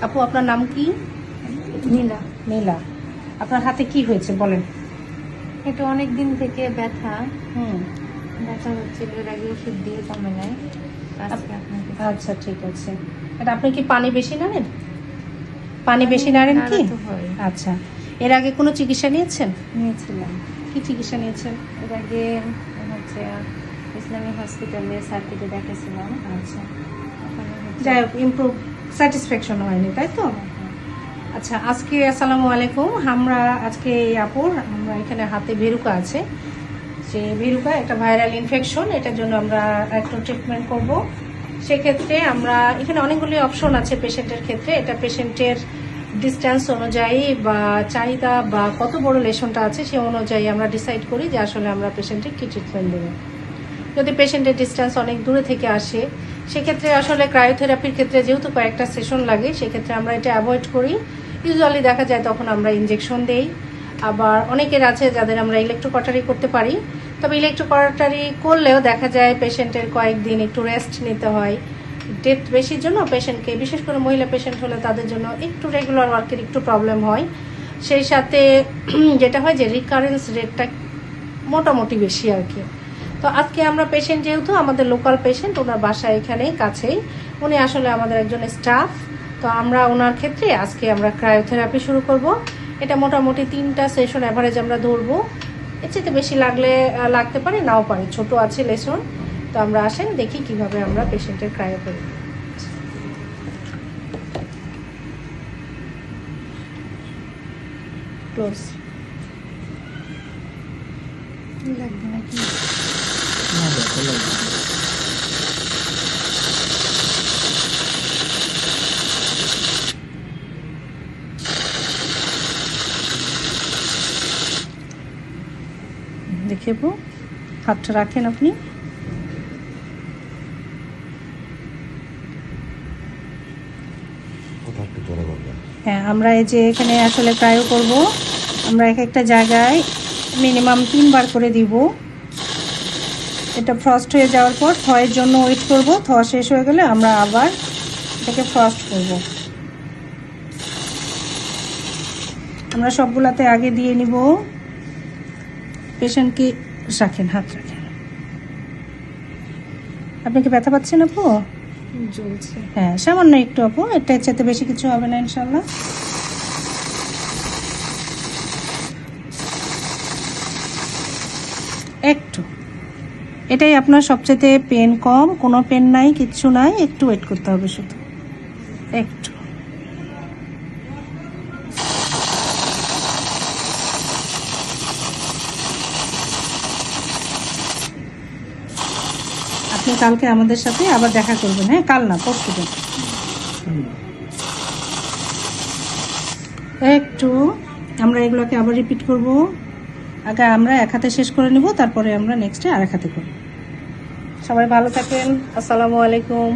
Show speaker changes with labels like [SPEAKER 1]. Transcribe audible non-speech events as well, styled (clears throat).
[SPEAKER 1] আপু আপনার নাম কি?
[SPEAKER 2] নীলা।
[SPEAKER 1] নীলা। আপনার হাতে কি হয়েছে বলেন।
[SPEAKER 2] এটা অনেক দিন থেকে ব্যথা।
[SPEAKER 1] হুম।
[SPEAKER 2] ব্যথা হচ্ছিল এর আগে ওষুধ দিয়ে কমে নাই।
[SPEAKER 1] আচ্ছা ঠিক আছে। এটা আপনি কি পানি বেশি নাড়েন? পানি বেশি নাড়েন কি। আচ্ছা। এর আগে কোনো চিকিৎসা নিয়েছেন?
[SPEAKER 2] নিয়েছিলাম।
[SPEAKER 1] কি চিকিৎসা নিয়েছেন?
[SPEAKER 2] এর আগে হচ্ছে ইসলামী হসপিটালে সার্কিটে দেখেছিলাম।
[SPEAKER 1] আচ্ছা। যাই হোক ইমপ্রুভ স্যাটিসফ্যাকশন হয়নি, তাই তো। আচ্ছা আজকে আসসালামু আলাইকুম। আমরা আজকে আপুর, আমরা এখানে হাতে ভেরুকা আছে। যে ভেরুকা একটা ভাইরাল ইনফেকশন এটার জন্য আমরা একটু ট্রিটমেন্ট করব। সেক্ষেত্রে আমরা, এখানে অনেকগুলি অপশন আছে পেশেন্টের ক্ষেত্রে। এটা পেশেন্টের ডিস্টেন্স অনুযায়ী বা চাহিদা বা কত বড় লেশনটা আছে সে অনুযায়ী আমরা ডিসাইড করি যে আসলে আমরা পেশেন্টের কী ট্রিটমেন্ট দেবো। যদি পেশেন্টের ডিস্টেন্স অনেক দূরে থেকে আসে সেক্ষেত্রে আসলে ক্রায়োথেরাপির ক্ষেত্রে যেহেতু কয়েকটা সেশন লাগে, সেক্ষেত্রে আমরা এটা অ্যাভয়েড করি। ইউজুয়ালি দেখা যায় তখন আমরা ইনজেকশন দেই। আবার অনেকের আছে যাদের আমরা ইলেকট্রোকটারি করতে পারি। তবে ইলেকট্রোকটারি করলেও দেখা যায় পেশেন্টের কয়েকদিন একটু রেস্ট নিতে হয়। ডেথ বেশির জন্য পেশেন্টকে বিশেষ করে মহিলা পেশেন্ট হলে তাদের জন্য একটু রেগুলার ওয়ার্কের একটু প্রবলেম হয়। সেই সাথে (clears throat) যেটা হয় যে রিকারেন্স রেটটা মোটামুটি বেশি আর কি। তো আজকে আমরা পেশেন্ট যেহেতু, আমাদের লোকাল পেশেন্ট ওনার বাসা এখানেই কাছেই। উনি আসলে আমাদের একজন স্টাফ তো আমরা ওনার ক্ষেত্রে আজকে আমরা ক্রায়োথেরাপি শুরু করব। এটা মোটামুটি তিনটা সেশন অ্যাভারেজ আমরা ধরবো। এর চেয়ে বেশি লাগলে লাগতে পারে, নাও পারে। ছোট আছে লেসন তো আমরা আসেন, দেখি কীভাবে আমরা পেশেন্টের ক্রায়ো করি। ক্লোজ
[SPEAKER 2] লাগবে নাকি?
[SPEAKER 1] দেখে হাতটা রাখেন আপনি। হ্যাঁ আমরা এই যে এখানে আসলে ক্রায়ো করব। আমরা এক একটা জায়গায় মিনিমাম তিনবার করে দিব। এটা ফ্রস্ট হয়ে যাওয়ার পর থয়ের জন্য ওয়েট করব। থ শেষ হয়ে গেলে আমরা আবার এটাকে ফ্রস্ট করব। আমরা সবগুলাতে আগে দিয়ে নিব। পেশেন্টকে রাখেন হাত রাখেন। আপনি কি ব্যথা পাচ্ছেন আপু?
[SPEAKER 2] জ্বলছে।
[SPEAKER 1] হ্যাঁ সামান্য একটু আপু এটার চাইতে বেশি কিছু হবে না ইনশাল্লাহ একটু। এটাই আপনার সবচেয়ে পেন কম, কোনো পেন নাই, কিচ্ছু নাই, একটু ওয়েট করতে হবে শুধু। একটু। আপনি কালকে আমাদের সাথে আবার দেখা করবেন হ্যাঁ? কাল না, পরশু দিন। একটু, আমরা এগুলোকে আবার রিপিট করব। আগে আমরা এক হাতে শেষ করে নিব, তারপরে আমরা নেক্সটে আর এক হাতে করব। সবাই ভালো থাকেন। আসসালামু আলাইকুম।